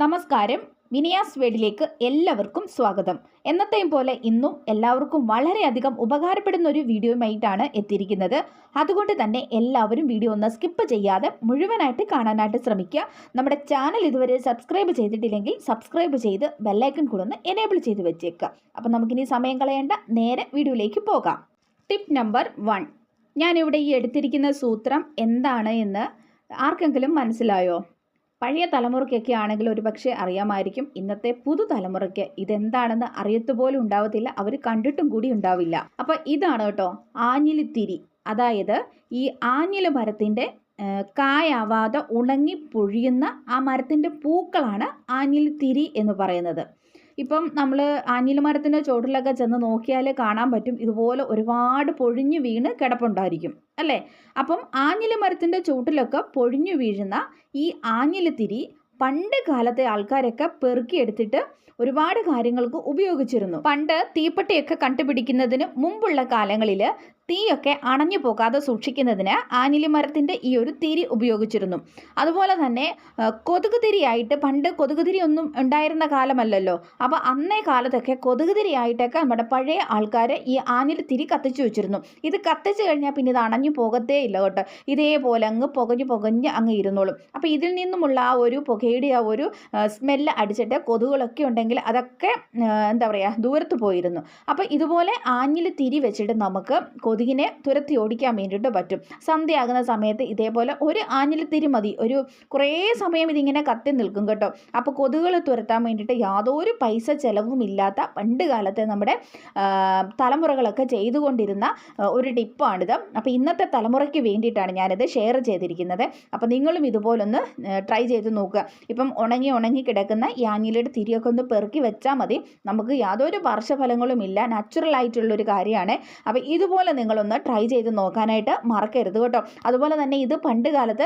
നമസ്കാരം. വിനിയാസ് വേഡിലേക്ക് എല്ലാവർക്കും സ്വാഗതം. എന്നത്തെയും പോലെ ഇന്നും എല്ലാവർക്കും വളരെയധികം ഉപകാരപ്പെടുന്ന ഒരു വീഡിയോയുമായിട്ടാണ് എത്തിയിരിക്കുന്നത്. അതുകൊണ്ട് തന്നെ എല്ലാവരും വീഡിയോ ഒന്ന് സ്കിപ്പ് ചെയ്യാതെ മുഴുവനായിട്ട് കാണാനായിട്ട് ശ്രമിക്കുക. നമ്മുടെ ചാനൽ ഇതുവരെ സബ്സ്ക്രൈബ് ചെയ്തിട്ടില്ലെങ്കിൽ സബ്സ്ക്രൈബ് ചെയ്ത് ബെല്ലൈക്കൺ കൂടെ ഒന്ന് എനേബിൾ ചെയ്ത് വെച്ചേക്കുക. അപ്പം നമുക്കിനി സമയം കളയേണ്ട നേരെ വീഡിയോയിലേക്ക് പോകാം. ടിപ്പ് നമ്പർ വൺ ഞാനിവിടെ ഈ എടുത്തിരിക്കുന്ന സൂത്രം എന്താണ് എന്ന് ആർക്കെങ്കിലും മനസ്സിലായോ? പഴയ തലമുറയ്ക്കൊക്കെ ആണെങ്കിൽ ഒരു പക്ഷേ അറിയാമായിരിക്കും ഇന്നത്തെ പുതുതലമുറയ്ക്ക് ഇതെന്താണെന്ന് അറിയത്തുപോലും ഉണ്ടാവത്തില്ല അവർ കണ്ടിട്ടും കൂടി ഉണ്ടാവില്ല. അപ്പോൾ ഇതാണ് കേട്ടോ ആഞ്ഞിലിത്തിരി. അതായത് ഈ ആഞ്ഞില മരത്തിന്റെ കായാവാതെ ഉണങ്ങി പൊഴിയുന്ന ആ മരത്തിന്റെ പൂക്കളാണ് ആഞ്ഞിലിത്തിരി എന്ന് പറയുന്നത്. ഇപ്പം നമ്മൾ ആഞ്ഞിലി മരത്തിന്റെ ചോട്ടിലൊക്കെ ചെന്ന് നോക്കിയാൽ കാണാൻ പറ്റും. ഇതുപോലെ ഒരുപാട് പൊഴിഞ്ഞു വീണ് കിടപ്പുണ്ടായിരിക്കും. അല്ലേ? അപ്പം ആഞ്ഞിലി മരത്തിന്റെ ചൂട്ടിലൊക്കെ പൊഴിഞ്ഞു വീഴുന്ന ഈ ആഞ്ഞിലിത്തിരി പണ്ട് കാലത്തെ ആൾക്കാരൊക്കെ പെറുക്കിയെടുത്തിട്ട് ഒരുപാട് കാര്യങ്ങൾക്ക് ഉപയോഗിച്ചിരുന്നു. പണ്ട് തീപ്പെട്ടിയൊക്കെ കണ്ടുപിടിക്കുന്നതിന് മുമ്പുള്ള കാലങ്ങളിൽ തീയൊക്കെ അണഞ്ഞു പോകാതെ സൂക്ഷിക്കുന്നതിന് ആഞ്ഞിലി മരത്തിന്റെ ഈ ഒരു തിരി ഉപയോഗിച്ചിരുന്നു. അതുപോലെ തന്നെ കൊതുക് തിരിയായിട്ട് പണ്ട് കൊതുക് തിരി ഒന്നും ഉണ്ടായിരുന്ന കാലമല്ലല്ലോ. അപ്പോൾ അന്നേ കാലത്തൊക്കെ കൊതുക് തിരിയായിട്ടൊക്കെ നമ്മുടെ പഴയ ആൾക്കാർ ഈ ആനിൽ തിരി കത്തിച്ചു വെച്ചിരുന്നു. ഇത് കത്തിച്ചു കഴിഞ്ഞാൽ പിന്നെ ഇത് അണഞ്ഞു പോകത്തേ ഇല്ല കേട്ടോ. ഇതേപോലെ അങ്ങ് പുകഞ്ഞു പുകഞ്ഞ് അങ്ങ് ഇരുന്നോളും. അപ്പോൾ ഇതിൽ നിന്നുമുള്ള ആ ഒരു പുകയുടെ ആ ഒരു സ്മെല്ല് അടിച്ചിട്ട് കൊതുകുകളൊക്കെ ഉണ്ടെങ്കിൽ അതൊക്കെ എന്താ പറയുക ദൂരത്ത് പോയിരുന്നു. അപ്പോൾ ഇതുപോലെ ആഞ്ഞിൽ തിരി വെച്ചിട്ട് നമുക്ക് കൊതുകിനെ തുരത്തി ഓടിക്കാൻ വേണ്ടിയിട്ട് പറ്റും. സന്ധ്യയാകുന്ന സമയത്ത് ഇതേപോലെ ഒരു ആഞ്ഞിലിത്തിരി മതി. ഒരു കുറേ സമയം ഇതിങ്ങനെ കത്തി നിൽക്കും കേട്ടോ. അപ്പോൾ കൊതുകുകൾ തുരത്താൻ വേണ്ടിയിട്ട് യാതൊരു പൈസ ചിലവും ഇല്ലാത്ത പണ്ട് കാലത്തെ നമ്മുടെ തലമുറകളൊക്കെ ചെയ്തുകൊണ്ടിരുന്ന ഒരു ടിപ്പാണിത്. അപ്പോൾ ഇന്നത്തെ തലമുറയ്ക്ക് വേണ്ടിയിട്ടാണ് ഞാനിത് ഷെയർ ചെയ്തിരിക്കുന്നത്. അപ്പോൾ നിങ്ങളും ഇതുപോലൊന്ന് ട്രൈ ചെയ്ത് നോക്കുക. ഇപ്പം ഉണങ്ങി ഉണങ്ങി കിടക്കുന്ന ഈ ആഞ്ഞിലിയുടെ തിരിയൊക്കെ ഒന്ന് പെറുക്കി വെച്ചാൽ മതി. നമുക്ക് യാതൊരു പാർശ്വഫലങ്ങളും ഇല്ല. നാച്ചുറൽ ആയിട്ടുള്ളൊരു കാര്യമാണ്. അപ്പോൾ ഇതുപോലെ നിങ്ങളൊന്ന് ട്രൈ ചെയ്ത് നോക്കാനായിട്ട് മറക്കരുത് കേട്ടോ. അതുപോലെ തന്നെ ഇത് പണ്ട് കാലത്ത്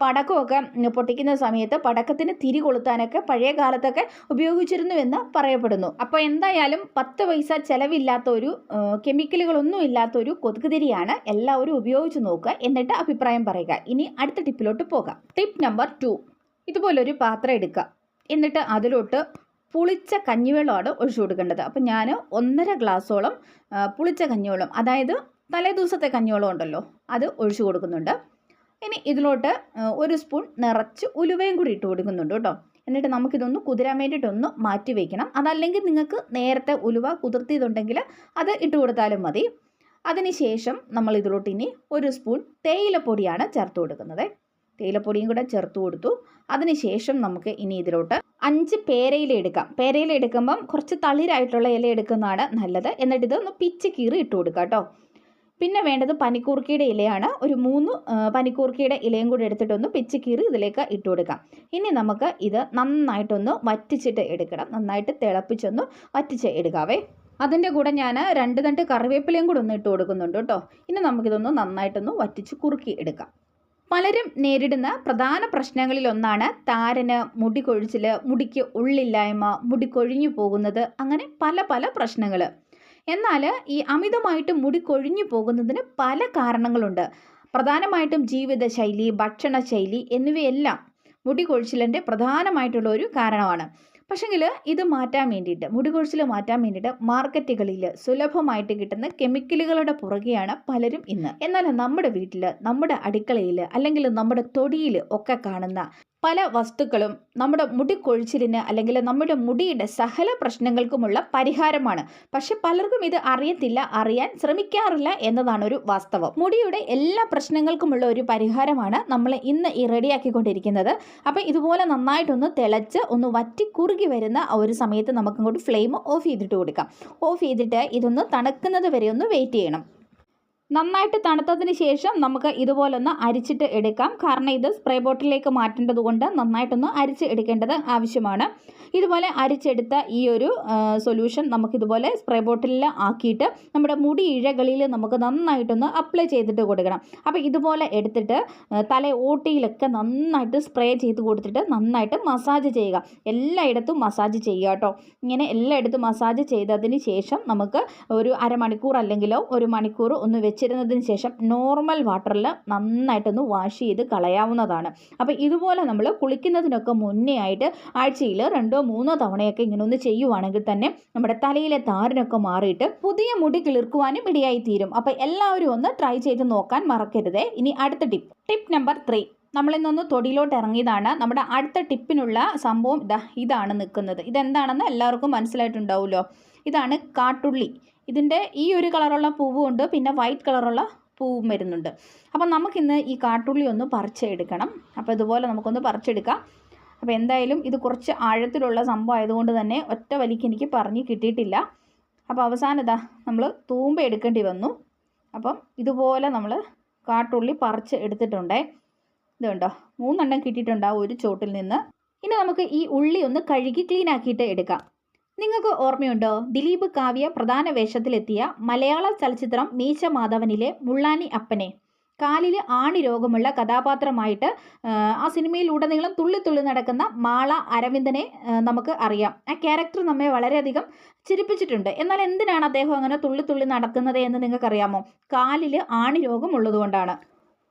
പടക്കമൊക്കെ പൊട്ടിക്കുന്ന സമയത്ത് പടക്കത്തിന് തിരി കൊളുത്താനൊക്കെ പഴയ കാലത്തൊക്കെ ഉപയോഗിച്ചിരുന്നു എന്ന് പറയപ്പെടുന്നു. അപ്പോൾ എന്തായാലും പത്ത് പൈസ ചിലവില്ലാത്ത ഒരു കെമിക്കലുകളൊന്നും ഇല്ലാത്ത ഒരു കൊതുക് തിരിയാണ് എല്ലാവരും ഉപയോഗിച്ച് നോക്കുക എന്നിട്ട് അഭിപ്രായം പറയുക. ഇനി അടുത്ത ടിപ്പിലോട്ട് പോകാം. ടിപ്പ് നമ്പർ ടു ഇതുപോലൊരു പാത്രം എടുക്കുക. എന്നിട്ട് അതിലോട്ട് പുളിച്ച കഞ്ഞിവെള്ളമാണ് ഒഴിച്ചു കൊടുക്കേണ്ടത്. അപ്പം ഞാൻ ഒന്നര ഗ്ലാസ്സോളം പുളിച്ച കഞ്ഞിവെള്ളം അതായത് തലേ ദിവസത്തെ കഞ്ഞിവെള്ളം ഉണ്ടല്ലോ അത് ഒഴിച്ചു കൊടുക്കുന്നുണ്ട്. ഇനി ഇതിലോട്ട് ഒരു സ്പൂൺ നിറച്ച് ഉലുവയും കൂടി ഇട്ട് കൊടുക്കുന്നുണ്ട് കേട്ടോ. എന്നിട്ട് നമുക്കിതൊന്ന് കുതിരാൻ വേണ്ടിയിട്ടൊന്ന് മാറ്റി വയ്ക്കണം അതല്ലെങ്കിൽ നിങ്ങൾക്ക് നേരത്തെ ഉലുവ കുതിർത്തിയതുണ്ടെങ്കിൽ അത് ഇട്ട് കൊടുത്താലും മതി. അതിനുശേഷം നമ്മൾ ഇതിലോട്ട് ഇനി ഒരു സ്പൂൺ തേയിലപ്പൊടിയാണ് ചേർത്ത് കൊടുക്കുന്നത്. തേയിലപ്പൊടിയും കൂടെ ചേർത്ത് കൊടുത്തു. അതിനുശേഷം നമുക്ക് ഇനി ഇതിലോട്ട് അഞ്ച് പേരയില എടുക്കാം. പേരയില എടുക്കുമ്പം കുറച്ച് തളിരായിട്ടുള്ള ഇല എടുക്കുന്നതാണ് നല്ലത്. എന്നിട്ട് ഇതൊന്ന് പിച്ച് കീറി ഇട്ട് കൊടുക്കാം കേട്ടോ. പിന്നെ വേണ്ടത് പനിക്കൂർക്കയുടെ ഇലയാണ്. ഒരു മൂന്ന് പനിക്കൂർക്കയുടെ ഇലയും കൂടി എടുത്തിട്ടൊന്ന് പിച്ച് കീറി ഇതിലേക്ക് ഇട്ട് കൊടുക്കാം. ഇനി നമുക്ക് ഇത് നന്നായിട്ടൊന്ന് വറ്റിച്ചിട്ട് എടുക്കണം. നന്നായിട്ട് തിളപ്പിച്ചൊന്ന് വറ്റിച്ച് എടുക്കാവേ. അതിന്റെ കൂടെ ഞാൻ രണ്ട് തണ്ട് കറിവേപ്പിലയും കൂടെ ഒന്ന് ഇട്ട് കൊടുക്കുന്നുണ്ട് കേട്ടോ. ഇനി നമുക്കിതൊന്ന് നന്നായിട്ടൊന്ന് വറ്റിച്ച് കുറുക്കി എടുക്കാം. പലരും നേരിടുന്ന പ്രധാന പ്രശ്നങ്ങളിലൊന്നാണ് താരന് മുടി കൊഴിച്ചിൽ മുടിക്ക് ഉള്ളില്ലായ്മ മുടി കൊഴിഞ്ഞു പോകുന്നത് അങ്ങനെ പല പല പ്രശ്നങ്ങൾ എന്നാൽ ഈ അമിതമായിട്ട് മുടി കൊഴിഞ്ഞു പോകുന്നതിന് പല കാരണങ്ങളുണ്ട്. പ്രധാനമായിട്ടും ജീവിതശൈലി ഭക്ഷണശൈലി എന്നിവയെല്ലാം മുടി കൊഴിച്ചിലിന്റെ പ്രധാനമായിട്ടുള്ള ഒരു കാരണമാണ്. പക്ഷെങ്കിൽ ഇത് മാറ്റാൻ വേണ്ടിയിട്ട് മുടി കൊഴിച്ചിൽ മാറ്റാൻ വേണ്ടിയിട്ട് മാർക്കറ്റുകളിൽ സുലഭമായിട്ട് കിട്ടുന്ന കെമിക്കലുകളുടെ പുറകെയാണ് പലരും ഇന്ന്. എന്നാൽ നമ്മുടെ വീട്ടിൽ നമ്മുടെ അടുക്കളയിൽ അല്ലെങ്കിൽ നമ്മുടെ തൊടിയിൽ ഒക്കെ കാണുന്ന പല വസ്തുക്കളും നമ്മുടെ മുടി കൊഴിച്ചിലിന് അല്ലെങ്കിൽ നമ്മുടെ മുടിയുടെ സകല പ്രശ്നങ്ങൾക്കുമുള്ള പരിഹാരമാണ്. പക്ഷെ പലർക്കും ഇത് അറിയത്തില്ല അറിയാൻ ശ്രമിക്കാറില്ല എന്നതാണ് ഒരു വാസ്തവം. മുടിയുടെ എല്ലാ പ്രശ്നങ്ങൾക്കുമുള്ള ഒരു പരിഹാരമാണ് നമ്മൾ ഇന്ന് ഈ റെഡിയാക്കിക്കൊണ്ടിരിക്കുന്നത്. അപ്പോൾ ഇതുപോലെ നന്നായിട്ടൊന്ന് തിളച്ച് ഒന്ന് വറ്റി കുറുകി വരുന്ന ആ ഒരു സമയത്ത് നമുക്കങ്ങോട്ട് ഫ്ലെയിം ഓഫ് ചെയ്തിട്ട് കൊടുക്കാം. ഓഫ് ചെയ്തിട്ട് ഇതൊന്ന് തണുക്കുന്നത് വരെ ഒന്ന് വെയിറ്റ് ചെയ്യണം. നന്നായിട്ട് തണുത്തതിന് ശേഷം നമുക്ക് ഇതുപോലൊന്ന് അരിച്ചിട്ട് എടുക്കാം. കാരണം ഇത് സ്പ്രേ ബോട്ടിലേക്ക് മാറ്റേണ്ടത് കൊണ്ട് നന്നായിട്ടൊന്ന് അരിച്ച് എടുക്കേണ്ടത് ആവശ്യമാണ്. ഇതുപോലെ അരിച്ചെടുത്ത ഈ ഒരു സൊല്യൂഷൻ നമുക്കിതുപോലെ സ്പ്രേ ബോട്ടിലിൽ ആക്കിയിട്ട് നമ്മുടെ മുടി ഇഴകളിൽ നമുക്ക് നന്നായിട്ടൊന്ന് അപ്ലൈ ചെയ്തിട്ട് കൊടുക്കണം. അപ്പോൾ ഇതുപോലെ എടുത്തിട്ട് തല ഓട്ടിയിലൊക്കെ നന്നായിട്ട് സ്പ്രേ ചെയ്ത് കൊടുത്തിട്ട് നന്നായിട്ട് മസാജ് ചെയ്യുക. എല്ലായിടത്തും മസാജ് ചെയ്യുക കേട്ടോ. ഇങ്ങനെ എല്ലായിടത്തും മസാജ് ചെയ്തതിന് ശേഷം നമുക്ക് ഒരു അരമണിക്കൂർ അല്ലെങ്കിലോ ഒരു മണിക്കൂർ ഒന്ന് വെച്ച് വെച്ചിരുന്നതിന് ശേഷം നോർമൽ വാട്ടറിൽ നന്നായിട്ടൊന്ന് വാഷ് ചെയ്ത് കളയാവുന്നതാണ്. അപ്പോൾ ഇതുപോലെ നമ്മൾ കുളിക്കുന്നതിനൊക്കെ മുന്നേ ആയിട്ട് ആഴ്ചയിൽ രണ്ടോ മൂന്നോ തവണയൊക്കെ ഇങ്ങനെ ഒന്ന് ചെയ്യുവാണെങ്കിൽ തന്നെ നമ്മുടെ തലയിലെ താരനൊക്കെ മാറിയിട്ട് പുതിയ മുടി കിളിർക്കുവാനും ഇടയായി തീരും അപ്പോൾ എല്ലാവരും ഒന്ന് ട്രൈ ചെയ്ത് നോക്കാൻ മറക്കരുതേ. ഇനി അടുത്ത ടിപ്പ് ടിപ്പ് നമ്പർ ത്രീ നമ്മളിന്നൊന്ന് തൊടിയിലോട്ട് ഇറങ്ങിയതാണ് നമ്മുടെ അടുത്ത ടിപ്പിനുള്ള സംഭവം ഇതാ ഇതാണ് നിൽക്കുന്നത് ഇതെന്താണെന്ന് എല്ലാവർക്കും മനസ്സിലായിട്ടുണ്ടാവുമല്ലോ ഇതാണ് കാട്ടുള്ളി. ഇതിന്റെ ഈ ഒരു കളറുള്ള പൂവും ഉണ്ട് പിന്നെ വൈറ്റ് കളറുള്ള പൂവും വരുന്നുണ്ട്. അപ്പം നമുക്കിന്ന് ഈ കാട്ടുള്ളി ഒന്ന് പറിച്ചെടുക്കണം. അപ്പോൾ ഇതുപോലെ നമുക്കൊന്ന് പറിച്ചെടുക്കാം. അപ്പോൾ എന്തായാലും ഇത് കുറച്ച് ആഴത്തിലുള്ള സംഭവം ആയതുകൊണ്ട് തന്നെ ഒറ്റ വലിക്ക് എനിക്ക് പറഞ്ഞ് കിട്ടിയിട്ടില്ല. അപ്പോൾ അവസാനം ഇതാ നമ്മൾ തൂമ്പ എടുക്കേണ്ടി വന്നു. അപ്പം ഇതുപോലെ നമ്മൾ കാട്ടുള്ളി പറിച്ച് എടുത്തിട്ടുണ്ടേ. ഇത് കണ്ടോ? മൂന്നെണ്ണം കിട്ടിയിട്ടുണ്ടാവും ഒരു ചോട്ടിൽ നിന്ന്. ഇനി നമുക്ക് ഈ ഉള്ളി ഒന്ന് കഴുകി ക്ലീൻ ആക്കിയിട്ട് എടുക്കാം. നിങ്ങൾക്ക് ഓർമ്മയുണ്ടോ? ദിലീപ് കാവ്യ പ്രധാന വേഷത്തിലെത്തിയ മലയാള ചലച്ചിത്രം മീശ മാധവനിലെ മുള്ളാനി അപ്പനെ. കാലിൽ ആണി രോഗമുള്ള കഥാപാത്രമായിട്ട് ആ, സിനിമയിലുടനീളം തുള്ളി തുള്ളി നടക്കുന്ന മാള അരവിന്ദനെ നമുക്ക് അറിയാം. ആ ക്യാരക്ടർ നമ്മെ വളരെയധികം ചിരിപ്പിച്ചിട്ടുണ്ട്. എന്നാൽ എന്തിനാണ് അദ്ദേഹം അങ്ങനെ തുള്ളി തുള്ളി നടക്കുന്നത് എന്ന് നിങ്ങൾക്കറിയാമോ? കാലിൽ ആണി രോഗം ഉള്ളതുകൊണ്ടാണ്.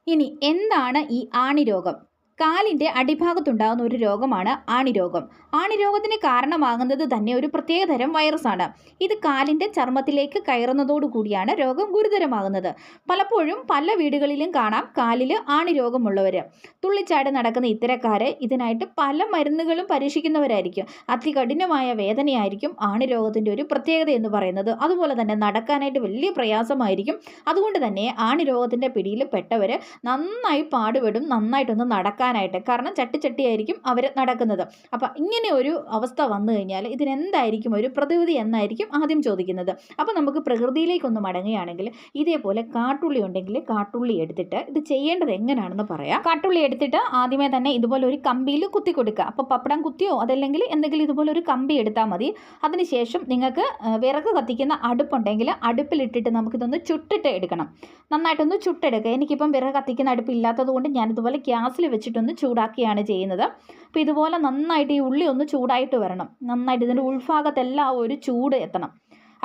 ഇനി എന്താണ് ഈ ആണിരോഗം കാലിന്റെ അടിഭാഗത്തുണ്ടാകുന്ന ഒരു രോഗമാണ് ആണിരോഗം. ആണിരോഗത്തിന് കാരണമാകുന്നത് തന്നെ ഒരു പ്രത്യേകതരം വൈറസാണ്. ഇത് കാലിന്റെ ചർമ്മത്തിലേക്ക് കയറുന്നതോടുകൂടിയാണ് രോഗം ഗുരുതരമാകുന്നത്. പലപ്പോഴും പല വീടുകളിലും കാണാം കാലിൽ ആണിരോഗമുള്ളവർ തുള്ളിച്ചാടി നടക്കുന്ന ഇത്തരക്കാരെ ഇതിനായിട്ട് പല മരുന്നുകളും പരീക്ഷിക്കുന്നവരായിരിക്കും. അതികഠിനമായ വേദനയായിരിക്കും ആണിരോഗത്തിന്റെ ഒരു പ്രത്യേകത എന്ന് പറയുന്നത്. അതുപോലെ തന്നെ നടക്കാനായിട്ട് വലിയ പ്രയാസമായിരിക്കും. അതുകൊണ്ട് തന്നെ ആണിരോഗത്തിന്റെ പിടിയിൽ പെട്ടവർ നന്നായി പാടുപെടും നന്നായിട്ടൊന്ന് നടക്കാനായിട്ട്. കാരണം ചട്ടിച്ചട്ടിയായിരിക്കും അവർ നടക്കുന്നത്. അപ്പം ഇങ്ങനെ ഒരു അവസ്ഥ വന്നു കഴിഞ്ഞാൽ ഇതിനെന്തായിരിക്കും? ഒരു പ്രതിവിധി എന്നായിരിക്കും ആദ്യം ചോദിക്കുന്നത്. അപ്പോൾ നമുക്ക് പ്രകൃതിയിലേക്കൊന്ന് മടങ്ങുകയാണെങ്കിൽ ഇതേപോലെ കാട്ടുള്ളി ഉണ്ടെങ്കിൽ കാട്ടുള്ളി എടുത്തിട്ട് ഇത് ചെയ്യേണ്ടത് എങ്ങനെയാണെന്ന് പറയാം. കാട്ടുള്ളി എടുത്തിട്ട് ആദ്യമേ തന്നെ ഇതുപോലെ ഒരു കമ്പിയിൽ കുത്തി കൊടുക്കുക. അപ്പോൾ പപ്പടം കുത്തിയോ അതല്ലെങ്കിൽ എന്തെങ്കിലും ഇതുപോലെ ഒരു കമ്പി എടുത്താൽ മതി. അതിനുശേഷം നിങ്ങൾക്ക് വിറക് കത്തിക്കുന്ന അടുപ്പുണ്ടെങ്കിൽ അടുപ്പിലിട്ടിട്ട് നമുക്കിതൊന്ന് ചുട്ടിട്ട് എടുക്കണം. നന്നായിട്ടൊന്ന് ചുട്ടെടുക്കുക. എനിക്കിപ്പം വിറക് കത്തിക്കുന്ന അടുപ്പില്ലാത്തത് കൊണ്ട് ഞാനിതുപോലെ ഗ്യാസിൽ വെച്ചിട്ടൊന്ന് ചൂടാക്കിയാണ് ചെയ്യുന്നത്. അപ്പോൾ ഇതുപോലെ നന്നായിട്ട് ഈ ഉള്ളി ഒന്ന് ചൂടായിട്ട് വരണം. നന്നായിട്ട് ഇതിന്റെ ഉൾഭാഗത്തെല്ലാം ഒരു ചൂട് എത്തണം.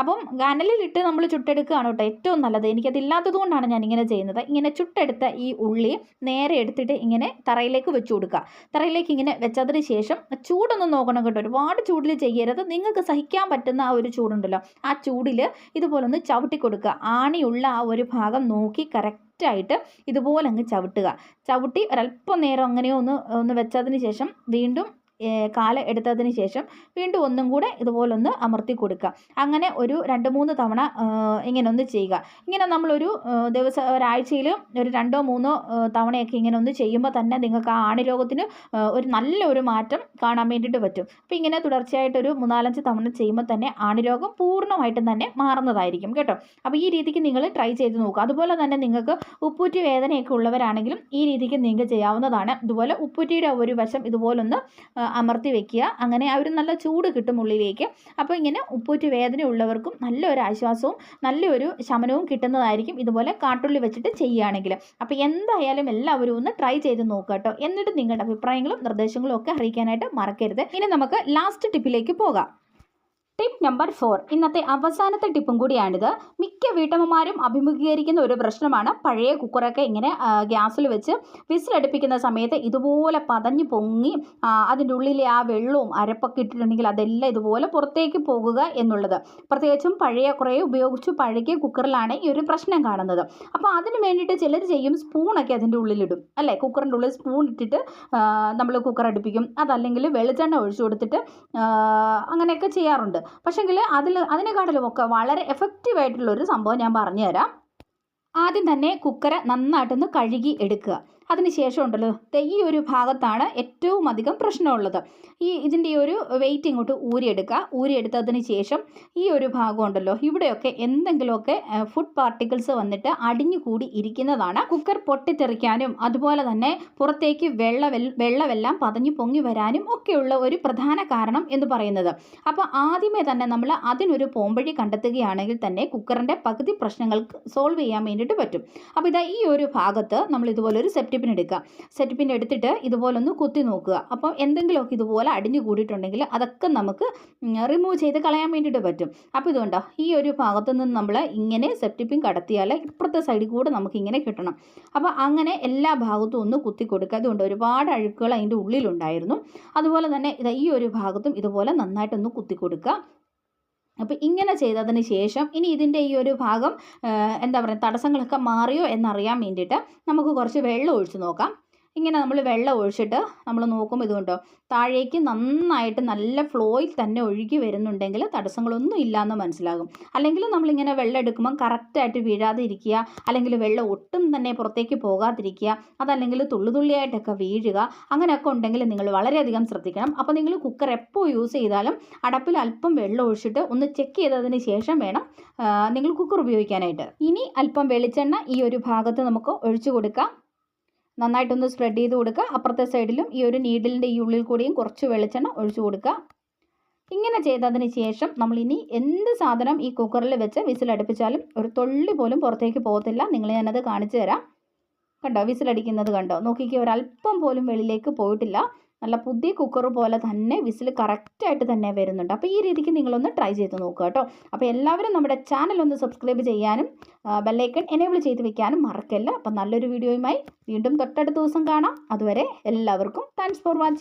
അപ്പം കനലിലിട്ട് നമ്മൾ ചുട്ടെടുക്കുകയാണ് കേട്ടോ ഏറ്റവും നല്ലത്. എനിക്കതില്ലാത്തത് കൊണ്ടാണ് ഞാൻ ഇങ്ങനെ ചെയ്യുന്നത്. ഇങ്ങനെ ചുട്ടെടുത്ത ഈ ഉള്ളി നേരെ എടുത്തിട്ട് ഇങ്ങനെ തറയിലേക്ക് വെച്ച് കൊടുക്കുക. തറയിലേക്ക് ഇങ്ങനെ വെച്ചതിന് ശേഷം ചൂടൊന്നും നോക്കണം കേട്ടോ. ഒരുപാട് ചൂടിൽ ചെയ്യരുത്. നിങ്ങൾക്ക് സഹിക്കാൻ പറ്റുന്ന ആ ഒരു ചൂടുണ്ടല്ലോ. ആ ചൂടിൽ ഇതുപോലെ ഒന്ന് ചവിട്ടി കൊടുക്കുക. ആണിയുള്ള ആ ഒരു ഭാഗം നോക്കി കറക്റ്റായിട്ട് ഇതുപോലെ അങ്ങ് ചവിട്ടുക. ചവിട്ടി ഒരല്പം നേരം അങ്ങനെ ഒന്ന് ഒന്ന് വെച്ചതിന് ശേഷം വീണ്ടും കാൽ എടുത്തതിന് ശേഷം വീണ്ടും ഒന്നും കൂടെ ഇതുപോലൊന്ന് അമർത്തി കൊടുക്കുക. അങ്ങനെ ഒരു രണ്ട് മൂന്ന് തവണ ഇങ്ങനെ ഒന്ന് ചെയ്യുക. ഇങ്ങനെ നമ്മളൊരു ദിവസം ഒരാഴ്ചയിൽ ഒരു രണ്ടോ മൂന്നോ തവണയൊക്കെ ഇങ്ങനെ ഒന്ന് ചെയ്യുമ്പോൾ തന്നെ നിങ്ങൾക്ക് ആ ആണിരോഗത്തിന് ഒരു നല്ലൊരു മാറ്റം കാണാൻ വേണ്ടിയിട്ട് പറ്റും. അപ്പോൾ ഇങ്ങനെ തുടർച്ചയായിട്ടൊരു മൂന്നാലഞ്ച് തവണ ചെയ്യുമ്പോൾ തന്നെ ആണിരോഗം പൂർണമായിട്ടും തന്നെ മാറുന്നതായിരിക്കും കേട്ടോ. അപ്പോൾ ഈ രീതിക്ക് നിങ്ങൾ ട്രൈ ചെയ്ത് നോക്കുക. അതുപോലെ തന്നെ നിങ്ങൾക്ക് ഉപ്പൂറ്റി വേദനയൊക്കെ ഉള്ളവരാണെങ്കിലും ഈ രീതിക്ക് നിങ്ങൾക്ക് ചെയ്യാവുന്നതാണ്. ഇതുപോലെ ഉപ്പൂറ്റിയുടെ ഒരു വശം ഇതുപോലൊന്ന് അമർത്തി വെക്കുക. അങ്ങനെ ഒരു നല്ല ചൂട് കിട്ടും ഉള്ളിലേക്ക്. അപ്പോൾ ഇങ്ങനെ ഉപ്പൂറ്റ് വേദന ഉള്ളവർക്കും നല്ലൊരു ആശ്വാസവും നല്ലൊരു ശമനവും കിട്ടുന്നതായിരിക്കും ഇതുപോലെ കാട്ടുള്ളി വെച്ചിട്ട് ചെയ്യുകയാണെങ്കിൽ. അപ്പോൾ എന്തായാലും എല്ലാവരും ഒന്ന് ട്രൈ ചെയ്ത് നോക്കുക കേട്ടോ. എന്നിട്ട് നിങ്ങളുടെ അഭിപ്രായങ്ങളും നിർദ്ദേശങ്ങളും ഒക്കെ അറിയിക്കാനായിട്ട് മറക്കരുത്. ഇനി നമുക്ക് ലാസ്റ്റ് ടിപ്പിലേക്ക് പോകാം. ടിപ്പ് നമ്പർ ഫോർ ഇന്നത്തെ അവസാനത്തെ ടിപ്പും കൂടിയാണിത്. മിക്ക വീട്ടമ്മമാരും അഭിമുഖീകരിക്കുന്ന ഒരു പ്രശ്നമാണ് പഴയ കുക്കറൊക്കെ ഇങ്ങനെ ഗ്യാസിൽ വെച്ച് വിസിലടുപ്പിക്കുന്ന സമയത്ത് ഇതുപോലെ പതഞ്ഞു പൊങ്ങി അതിന്റെ ഉള്ളിലെ ആ വെള്ളവും അരപ്പൊക്കെ ഇട്ടിട്ടുണ്ടെങ്കിൽ അതെല്ലാം ഇതുപോലെ പുറത്തേക്ക് പോകുക എന്നുള്ളത്. പ്രത്യേകിച്ചും പഴയ കുറേ ഉപയോഗിച്ച് പഴകിയ കുക്കറിലാണ് ഈ ഒരു പ്രശ്നം കാണുന്നത്. അപ്പോൾ അതിന് വേണ്ടിയിട്ട് ചിലർ ചെയ്യും സ്പൂണൊക്കെ അതിന്റെ ഉള്ളിലിടും. അല്ലേ? കുക്കറിന്റെ ഉള്ളിൽ സ്പൂൺ ഇട്ടിട്ട് നമ്മൾ കുക്കർ അടുപ്പിക്കും. അതല്ലെങ്കിൽ വെളിച്ചെണ്ണ ഒഴിച്ചു കൊടുത്തിട്ട് അങ്ങനെയൊക്കെ ചെയ്യാറുണ്ട്. പക്ഷേങ്കിൽ അതിൽ അതിനെക്കാട്ടിലും ഒക്കെ വളരെ എഫക്റ്റീവ് ആയിട്ടുള്ളൊരു സംഭവം ഞാൻ പറഞ്ഞുതരാം. ആദ്യം തന്നെ കുക്കറ് നന്നായിട്ടൊന്ന് കഴുകി എടുക്കുക. അതിനുശേഷം ഉണ്ടല്ലോ ഈ ഒരു ഭാഗത്താണ് ഏറ്റവും അധികം പ്രശ്നമുള്ളത്. ഈ ഇതിന്റെ ഒരു വെയിറ്റ് ഇങ്ങോട്ട് ഊരിയെടുക്കുക. ഊരിയെടുത്തതിന് ശേഷം ഈ ഒരു ഭാഗം ഉണ്ടല്ലോ. ഇവിടെയൊക്കെ എന്തെങ്കിലുമൊക്കെ ഫുഡ് പാർട്ടിക്കിൾസ് വന്നിട്ട് അടിഞ്ഞു കൂടി ഇരിക്കുന്നതാണ്. കുക്കർ പൊട്ടിത്തെറിക്കാനും അതുപോലെ തന്നെ പുറത്തേക്ക് വെള്ള വെള്ളമെല്ലാം പതഞ്ഞു പൊങ്ങി വരാനും ഒക്കെയുള്ള ഒരു പ്രധാന കാരണം എന്ന് പറയുന്നത്. അപ്പോൾ ആദ്യമേ തന്നെ നമ്മൾ അതിനൊരു പോംവഴി കണ്ടെത്തുകയാണെങ്കിൽ തന്നെ കുക്കറിന്റെ പകുതി പ്രശ്നങ്ങൾക്ക് സോൾവ് ചെയ്യാൻ വേണ്ടിയിട്ട് പറ്റും. അപ്പോൾ ഇതാ ഈ ഒരു ഭാഗത്ത് നമ്മൾ ഇതുപോലെ ഒരു സെപ്റ്റി സെറ്റ് പിൻ എടുക്കുക സെറ്റ് പിൻ എടുത്തിട്ട് ഇതുപോലൊന്ന് കുത്തി നോക്കുക. അപ്പോൾ എന്തെങ്കിലുമൊക്കെ ഇതുപോലെ അടിഞ്ഞു കൂടിയിട്ടുണ്ടെങ്കിൽ അതൊക്കെ നമുക്ക് റിമൂവ് ചെയ്ത് കളയാൻ വേണ്ടിയിട്ട് പറ്റും. അപ്പോൾ ഇതുകൊണ്ടോ ഈ ഒരു ഭാഗത്തു നിന്ന് നമ്മൾ ഇങ്ങനെ സെപ്റ്റിപ്പിൻ കടത്തിയാൽ ഇപ്പുറത്തെ സൈഡിൽ കൂടെ നമുക്ക് ഇങ്ങനെ കിട്ടണം. അപ്പോൾ അങ്ങനെ എല്ലാ ഭാഗത്തും ഒന്ന് കുത്തി കൊടുക്കുക. അതുകൊണ്ട് ഒരുപാട് അഴുക്കുകൾ അതിന്റെ ഉള്ളിലുണ്ടായിരുന്നു. അതുപോലെ തന്നെ ഈ ഒരു ഭാഗത്തും ഇതുപോലെ നന്നായിട്ടൊന്ന് കുത്തി കൊടുക്കുക. അപ്പോൾ ഇങ്ങനെ ചെയ്തതിന് ശേഷം ഇനി ഇതിന്റെ ഈ ഒരു ഭാഗം എന്താ പറയുക തടസ്സങ്ങളൊക്കെ മാറിയോ എന്നറിയാൻ വേണ്ടിയിട്ട് നമുക്ക് കുറച്ച് വെള്ളം ഒഴിച്ച് നോക്കാം. ഇങ്ങനെ നമ്മൾ വെള്ളം ഒഴിച്ചിട്ട് നമ്മൾ നോക്കും ഇതുകൊണ്ടോ താഴേക്ക് നന്നായിട്ട് നല്ല ഫ്ലോയിൽ തന്നെ ഒഴുകി വരുന്നുണ്ടെങ്കിൽ തടസ്സങ്ങളൊന്നും ഇല്ലയെന്ന് മനസ്സിലാകും. അല്ലെങ്കിൽ നമ്മളിങ്ങനെ വെള്ളം എടുക്കുമ്പം കറക്റ്റായിട്ട് വീഴാതെ ഇരിക്കുക അല്ലെങ്കിൽ വെള്ളം ഒട്ടും തന്നെ പുറത്തേക്ക് പോകാതിരിക്കുക അതല്ലെങ്കിൽ തുള്ളി തുള്ളിയായിട്ടൊക്കെ വീഴുക അങ്ങനെയൊക്കെ ഉണ്ടെങ്കിൽ നിങ്ങൾ വളരെയധികം ശ്രദ്ധിക്കണം. അപ്പോൾ നിങ്ങൾ കുക്കർ എപ്പോൾ യൂസ് ചെയ്താലും അടപ്പിൽ അല്പം വെള്ളം ഒഴിച്ചിട്ട് ഒന്ന് ചെക്ക് ചെയ്തതിന് ശേഷം വേണം നിങ്ങൾ കുക്കർ ഉപയോഗിക്കാനായിട്ട്. ഇനി അല്പം വെളിച്ചെണ്ണ ഈ ഒരു ഭാഗത്ത് നമുക്ക് ഒഴിച്ചു കൊടുക്കാം. നന്നായിട്ടൊന്ന് സ്പ്രെഡ് ചെയ്ത് കൊടുക്കുക. അപ്പുറത്തെ സൈഡിലും ഈ ഒരു നീഡിലിന്റെ ഈ ഉള്ളിൽ കൂടിയും കുറച്ച് വെളിച്ചെണ്ണ ഒഴിച്ചു കൊടുക്കുക. ഇങ്ങനെ ചെയ്തതിന് ശേഷം നമ്മൾ ഇനി എന്ത് സാധനം ഈ കുക്കറിൽ വെച്ച് വിസിലടുപ്പിച്ചാലും ഒരു തുള്ളി പോലും പുറത്തേക്ക് പോകത്തില്ല. നിങ്ങൾ ഞാനത് കാണിച്ചു തരാം. കണ്ടോ? വിസിലടിക്കുന്നത് കണ്ടോ? നോക്കിക്കേ പോലും വെളിയിലേക്ക് പോയിട്ടില്ല. നല്ല പുതിയ കുക്കർ പോലെ തന്നെ വിസിൽ കറക്റ്റായിട്ട് തന്നെ വരുന്നുണ്ട്. അപ്പോൾ ഈ രീതിക്ക് നിങ്ങളൊന്ന് ട്രൈ ചെയ്ത് നോക്കുക കേട്ടോ. അപ്പോൾ എല്ലാവരും നമ്മുടെ ചാനൽ ഒന്ന് സബ്സ്ക്രൈബ് ചെയ്യാനും ബെല്ലൈക്കൺ എനേബിൾ ചെയ്ത് വെക്കാനും മറക്കല്ല. അപ്പം നല്ലൊരു വീഡിയോയുമായി വീണ്ടും തൊട്ടടുത്ത ദിവസം കാണാം. അതുവരെ എല്ലാവർക്കും താങ്ക്സ് ഫോർ വാച്ചിങ്